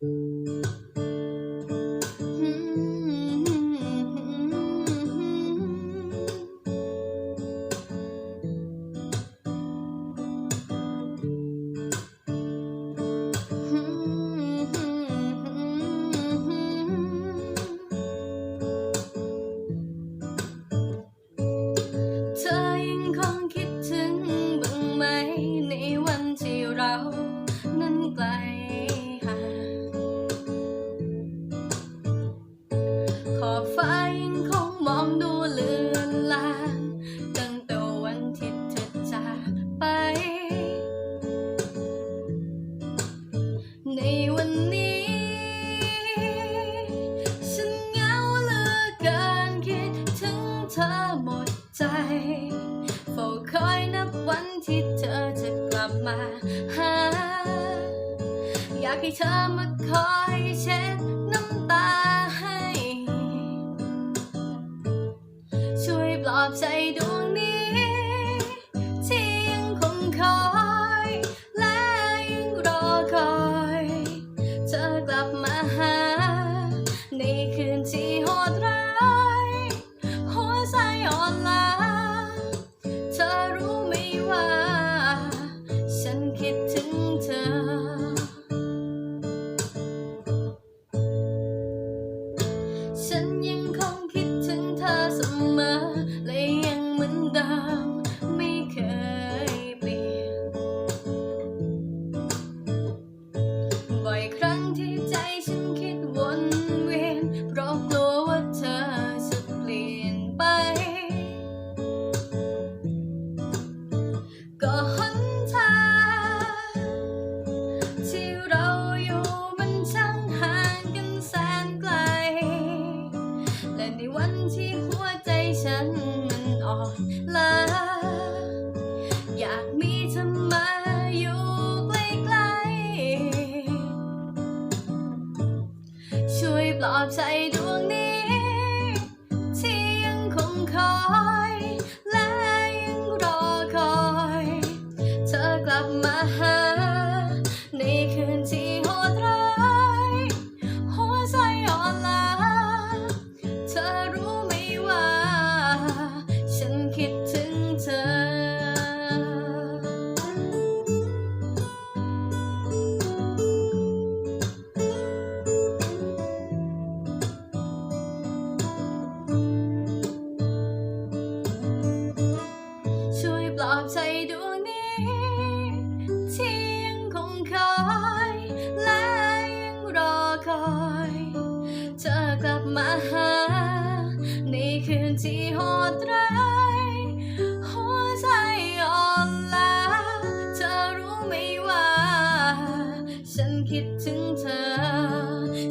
เในวันนี้ ฉันเหงาเหลือเกินคิดถึงเธอหมดใจเฝ้าคอยนับวันที่เธอจะกลับมาหา อยากให้เธอมาคอยเช็ดน้ำตาให้ ช่วยปลอบใจดวงนี้ ฉันมันอ่อนล้าอยากมีเธอมาอยู่ใกล้ๆช่วยปลอบใจดวงนี้ ที่ยังคงคอย ที่โหดร้ายหัวใจอ่อนล้าเธอรู้ไหมว่า ฉันคิดถึงเธอ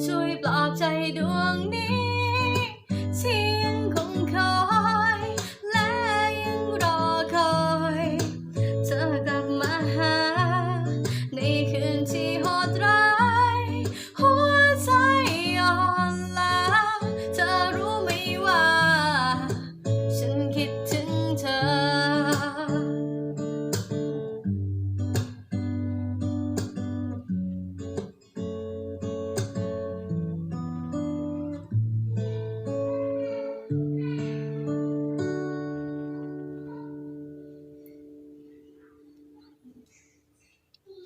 ช่วยปลอบใจดวงนี้